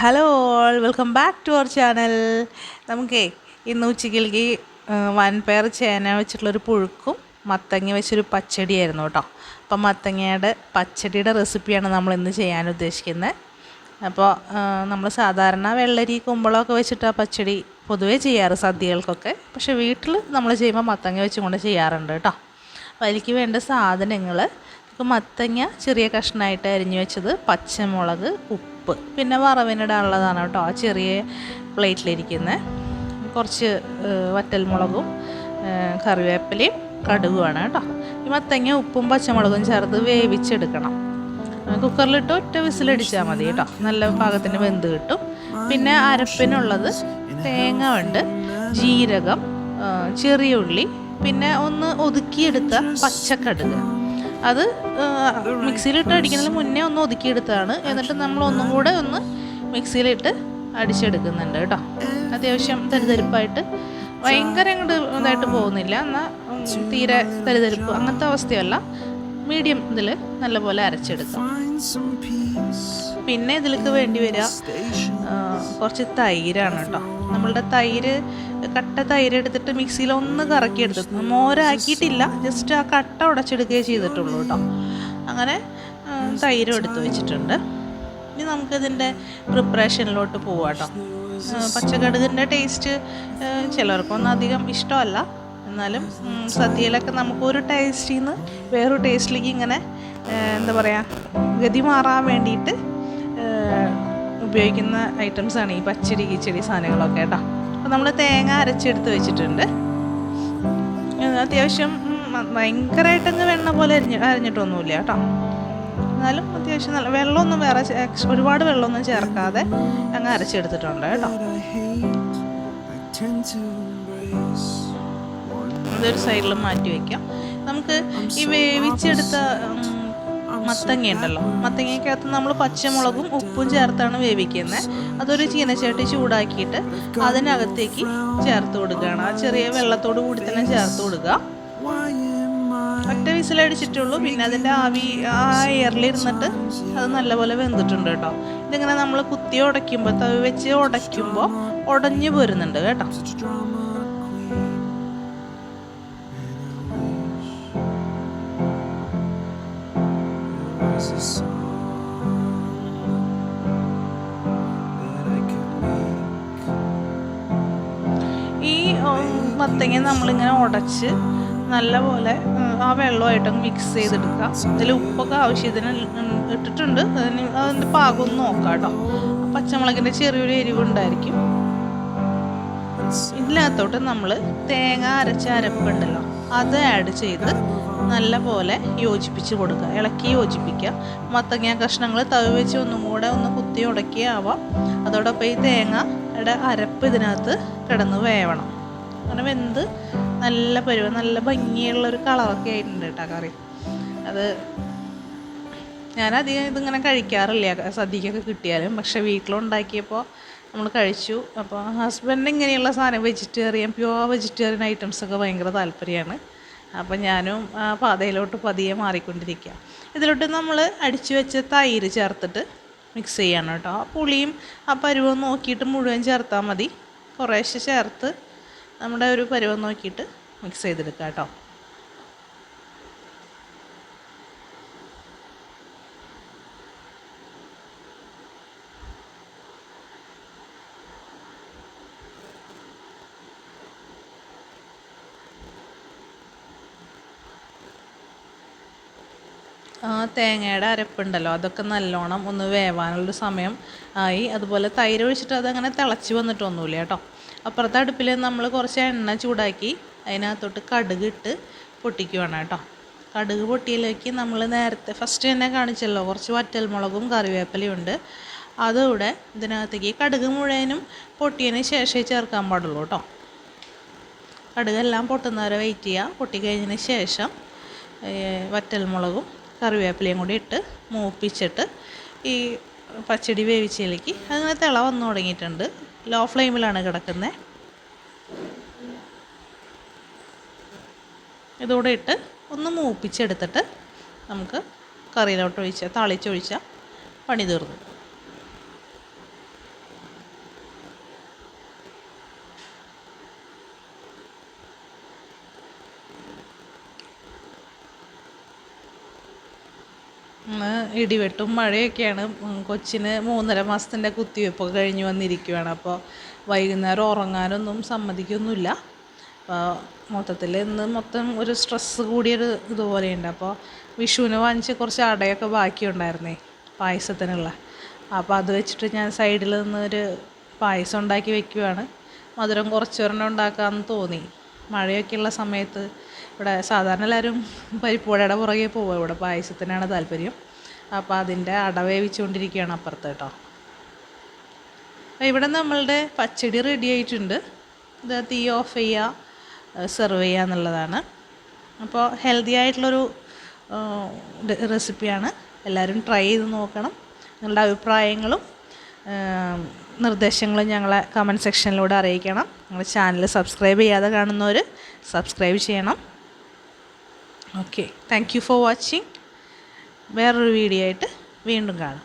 Hello all welcome back to our channel നമുക്കേ ഇന്ന് ഉച്ചക്കിലേക്ക് വൻപയർ ചേന വെച്ചിട്ടുള്ളൊരു പുഴുക്കും മത്തങ്ങ വെച്ചൊരു പച്ചടിയായിരുന്നു കേട്ടോ. അപ്പം മത്തങ്ങയുടെ പച്ചടിയുടെ റെസിപ്പിയാണ് നമ്മൾ ഇന്ന് ചെയ്യാൻ ഉദ്ദേശിക്കുന്നത് അപ്പോൾ നമ്മൾ സാധാരണ വെള്ളരി കുമ്പളമൊക്കെ വെച്ചിട്ട് ആ പച്ചടി പൊതുവേ ചെയ്യാറ് സദ്യകൾക്കൊക്കെ. പക്ഷേ വീട്ടിൽ നമ്മൾ ചെയ്യുമ്പോൾ മത്തങ്ങ വെച്ചും കൊണ്ട് ചെയ്യാറുണ്ട് കേട്ടോ. അപ്പോൾ അതിലേക്ക് വേണ്ട സാധനങ്ങൾ ഇപ്പോൾ മത്തങ്ങ ചെറിയ കഷ്ണമായിട്ട് അരിഞ്ഞു വെച്ചത് പച്ചമുളക് ഉപ്പ്. പിന്നെ വറവിനിടാനുള്ളതാണ് കേട്ടോ ആ ചെറിയ പ്ലേറ്റിലിരിക്കുന്നത് കുറച്ച് വറ്റൽമുളകും കറിവേപ്പിലയും കടുകുമാണ് കേട്ടോ. ഈ മത്തങ്ങ ഉപ്പും പച്ചമുളകും ചേർത്ത് വേവിച്ചെടുക്കണം. കുക്കറിലിട്ട് ഒറ്റ വിസിലടിച്ചാൽ മതി കേട്ടോ. നല്ല പാകത്തിന് വെന്ത് കിട്ടും. പിന്നെ അരപ്പിനുള്ളത് തേങ്ങ ഉണ്ട് ജീരകം ചെറിയ ഉള്ളി പിന്നെ ഒന്ന് ഒതുക്കിയെടുത്ത പച്ചക്കടുക്. അത് മിക്സിയിലിട്ട് അടിക്കുന്നതിന് മുന്നേ ഒന്ന് ഒതുക്കിയെടുത്തതാണ്. എന്നിട്ട് നമ്മൾ ഒന്നും കൂടെ ഒന്ന് മിക്സിയിലിട്ട് അടിച്ചെടുക്കുന്നുണ്ട് കേട്ടോ. അത്യാവശ്യം തരിതരിപ്പായിട്ട്. ഭയങ്കര അങ്ങോട്ട് ഇതായിട്ട് പോകുന്നില്ല. എന്നാൽ തീരെ തരിതരിപ്പ് അങ്ങനത്തെ അവസ്ഥയല്ല. മീഡിയം ഇതിൽ നല്ലപോലെ അരച്ചെടുക്കാം. പിന്നെ ഇതിലേക്ക് വേണ്ടി വരിക കുറച്ച് തൈരാണ് കേട്ടോ. നമ്മളുടെ തൈര് കട്ട തൈര് എടുത്തിട്ട് മിക്സിയിൽ ഒന്ന് കറക്കി എടുത്തിട്ട് മോരാക്കിയിട്ടില്ല ജസ്റ്റ് ആ കട്ട ഉടച്ചെടുക്കുകയേ ചെയ്തിട്ടുള്ളൂ കേട്ടോ അങ്ങനെ തൈരും എടുത്ത് വെച്ചിട്ടുണ്ട്. ഇനി നമുക്കിതിന്റെ പ്രിപ്പറേഷനിലോട്ട് പോവാം കേട്ടോ ആ, പച്ചക്കടുകിന്റെ ടേസ്റ്റ് ചിലർക്കൊന്നും അധികം ഇഷ്ടമല്ല. എന്നാലും സദ്യയിലൊക്കെ നമുക്കൊരു ടേസ്റ്റിൽ നിന്ന് വേറൊരു ടേസ്റ്റിലേക്ക് ഇങ്ങനെ എന്താ പറയുക ഗതി മാറാൻ വേണ്ടിയിട്ട് ഉപയോഗിക്കുന്ന ഐറ്റംസാണ് ഈ പച്ചടി കിച്ചടി സാധനങ്ങളൊക്കെ കേട്ടോ. അപ്പോൾ നമ്മൾ തേങ്ങ അരച്ചെടുത്ത് വെച്ചിട്ടുണ്ട്. അത്യാവശ്യം ഭയങ്കരമായിട്ടങ്ങ് വെണ്ണ പോലെ അരിഞ്ഞ് അരിഞ്ഞിട്ടൊന്നുമില്ല കേട്ടോ. എന്നാലും അത്യാവശ്യം നല്ല വെള്ളമൊന്നും വേറെ ഒരുപാട് വെള്ളമൊന്നും ചേർക്കാതെ അങ്ങ് അരച്ചെടുത്തിട്ടുണ്ട് കേട്ടോ. അതൊരു സൈഡിൽ മാറ്റി വയ്ക്കാം നമുക്ക് ഈ വേവിച്ചെടുത്ത മത്തങ്ങ ഉണ്ടല്ലോ മത്തങ്ങയ്ക്കകത്ത് നമ്മൾ പച്ചമുളകും ഉപ്പും ചേർത്താണ് വേവിക്കുന്നത് അതൊരു ചീനച്ചട്ടി ചൂടാക്കിയിട്ട് അതിനകത്തേക്ക് ചേർത്ത് കൊടുക്കുകയാണ് ആ ചെറിയ വെള്ളത്തോട് കൂടി തന്നെ ചേർത്ത് കൊടുക്കുക. ഒറ്റ വിസിലടിച്ചിട്ടുള്ളൂ പിന്നെ അതിന്റെ ആവി ആ എയറിലിരുന്നിട്ട് അത് നല്ലപോലെ വെന്തിട്ടുണ്ട് കേട്ടോ. ഇതിങ്ങനെ നമ്മൾ കുത്തി ഉടയ്ക്കുമ്പോൾ തവി വെച്ച് ഉടയ്ക്കുമ്പോൾ ഉടഞ്ഞു പോരുന്നുണ്ട് കേട്ടോ. ഈ മത്തങ്ങ നമ്മളിങ്ങനെ ഉടച്ച് നല്ലപോലെ ആ വെള്ളമായിട്ട് മിക്സ് ചെയ്തെടുക്കുക. അതിൽ ഉപ്പൊക്കെ ആവശ്യത്തിന് ഇട്ടിട്ടുണ്ട്. അതിന് അതിന്റെ പാകം ഒന്ന് നോക്കാം കേട്ടോ. പച്ചമുളകിന്റെ ചെറിയൊരു എരിവുണ്ടായിരിക്കും ഇതിനകത്തോട്ട് നമ്മൾ തേങ്ങ അരച്ച അരപ്പുണ്ടല്ലോ അത് ആഡ് ചെയ്ത് നല്ലപോലെ യോജിപ്പിച്ച് കൊടുക്കുക. ഇളക്കി യോജിപ്പിക്കുക. മത്തങ്ങ കഷ്ണങ്ങൾ തവി വെച്ച് ഒന്നും കൂടെ ഒന്ന് കുത്തി ഉടക്കിയാവാം. അതോടൊപ്പം ഈ തേങ്ങയുടെ അരപ്പ് ഇതിനകത്ത് കിടന്ന് വേവണം. അങ്ങനെ വെന്ത് നല്ല പരുവ നല്ല ഭംഗിയുള്ളൊരു കളറൊക്കെ ആയിട്ടുണ്ട് കേട്ടോ കറി. അത് ഞാനധികം ഇതിങ്ങനെ കഴിക്കാറില്ല. സദ്യക്കൊക്കെ കിട്ടിയാലും. പക്ഷെ വീട്ടിലുണ്ടാക്കിയപ്പോൾ നമ്മൾ കഴിച്ചു. അപ്പോൾ ഹസ്ബൻഡ് ഇങ്ങനെയുള്ള സാധനം വെജിറ്റേറിയൻ പ്യുവർ വെജിറ്റേറിയൻ ഐറ്റംസൊക്കെ ഭയങ്കര താല്പര്യമാണ്. അപ്പോൾ ഞാനും പാതയിലോട്ട് പതിയെ മാറിക്കൊണ്ടിരിക്കുക ഇതിലോട്ട് നമ്മൾ അടിച്ചു വെച്ച തൈര് ചേർത്തിട്ട് മിക്സ് ചെയ്യണം കേട്ടോ. ആ പുളിയും ആ പരുവം നോക്കിയിട്ട് മുഴുവൻ ചേർത്താൽ മതി. കുറേശ്ശെ ചേർത്ത് നമ്മുടെ ഒരു പരുവം നോക്കിയിട്ട് മിക്സ് ചെയ്തെടുക്കാം കേട്ടോ. ആ തേങ്ങയുടെ അരപ്പുണ്ടല്ലോ. അതൊക്കെ നല്ലോണം ഒന്ന് വേവാനുള്ളൊരു സമയം ആയി. അതുപോലെ തൈര് ഒഴിച്ചിട്ട് അതങ്ങനെ തിളച്ച് വന്നിട്ടൊന്നുമില്ല കേട്ടോ. അപ്പുറത്തെ അടുപ്പിൽ നമ്മൾ കുറച്ച് എണ്ണ ചൂടാക്കി അതിനകത്തോട്ട് കടുക് ഇട്ട് പൊട്ടിക്കുവാണ് കേട്ടോ. കടുക് പൊട്ടിയിലേക്ക് നമ്മൾ നേരത്തെ ഫസ്റ്റ് തന്നെ കാണിച്ചല്ലോ. കുറച്ച് വറ്റൽമുളകും കറിവേപ്പിലയും ഉണ്ട്. അതുകൂടെ ഇതിനകത്തേക്ക് കടുക് മുഴുവനും പൊട്ടിയതിന് ശേഷമേ ചേർക്കാൻ പാടുള്ളൂ കേട്ടോ. കടുകെല്ലാം പൊട്ടുന്നവരെ വെയിറ്റ് ചെയ്യുക പൊട്ടിക്കഴിഞ്ഞതിന് ശേഷം ഏഹ്, വറ്റൽമുളകും കറിവേപ്പിലയും കൂടി ഇട്ട് മൂപ്പിച്ചിട്ട് ഈ പച്ചടി വേവിച്ചതിലേക്ക് അങ്ങനെ തിള വന്നു തുടങ്ങിയിട്ടുണ്ട്. ലോ ഫ്ലെയിമിലാണ് കിടക്കുന്നത് ഇതോടെ ഇട്ട് ഒന്ന് മൂപ്പിച്ചെടുത്തിട്ട് നമുക്ക് കറിയിലോട്ട് ഒഴിച്ചാൽ താളിച്ചൊഴിച്ചാൽ പണി തീർന്നു. ഇടിവെട്ടും മഴയൊക്കെയാണ്. കൊച്ചിന് മൂന്നര മാസത്തിന്റെ കുത്തിവെപ്പൊക്കെ കഴിഞ്ഞ് വന്നിരിക്കുകയാണ് അപ്പോൾ വൈകുന്നേരം ഉറങ്ങാനൊന്നും സമ്മതിക്കൊന്നുമില്ല. അപ്പോൾ മൊത്തത്തിൽ ഇന്ന് മൊത്തം ഒരു സ്ട്രെസ്സ് കൂടിയൊരു ഇതുപോലെയുണ്ട്. അപ്പോൾ വിഷുവിന് വാങ്ങിച്ച് കുറച്ച് അടയൊക്കെ ബാക്കിയുണ്ടായിരുന്നേ പായസത്തിനുള്ള. അപ്പോൾ അത് വെച്ചിട്ട് ഞാൻ സൈഡിൽ നിന്നൊരു പായസം ഉണ്ടാക്കി വെക്കുവാണ്. മധുരം കുറച്ചൊരെണ്ണം ഉണ്ടാക്കാമെന്ന് തോന്നി. മഴയൊക്കെയുള്ള സമയത്ത് ഇവിടെ സാധാരണ എല്ലാവരും പരിപ്പുവടയുടെ പുറകെ പോവുക. ഇവിടെ പായസത്തിനാണ് താല്പര്യം. അപ്പോൾ അതിന്റെ അട വേവിച്ചുകൊണ്ടിരിക്കുകയാണ് അപ്പുറത്ത് കേട്ടോ. ഇവിടെ നമ്മളുടെ പച്ചടി റെഡി ആയിട്ടുണ്ട്. ഇത് തീ ഓഫ് ചെയ്യുക സെർവ് ചെയ്യുക എന്നുള്ളതാണ്. അപ്പോൾ ഹെൽത്തി ആയിട്ടുള്ളൊരു റെസിപ്പിയാണ് എല്ലാവരും ട്രൈ ചെയ്ത് നോക്കണം. നിങ്ങളുടെ അഭിപ്രായങ്ങളും നിർദ്ദേശങ്ങളും ഞങ്ങളെ കമന്റ് സെക്ഷനിലൂടെ അറിയിക്കണം. ഞങ്ങളുടെ ചാനൽ സബ്സ്ക്രൈബ് ചെയ്യാതെ കാണുന്നവർ സബ്സ്ക്രൈബ് ചെയ്യണം. Okay thank you for watching വേറൊരു വീഡിയോ ആയിട്ട് വീണ്ടും കാണാം.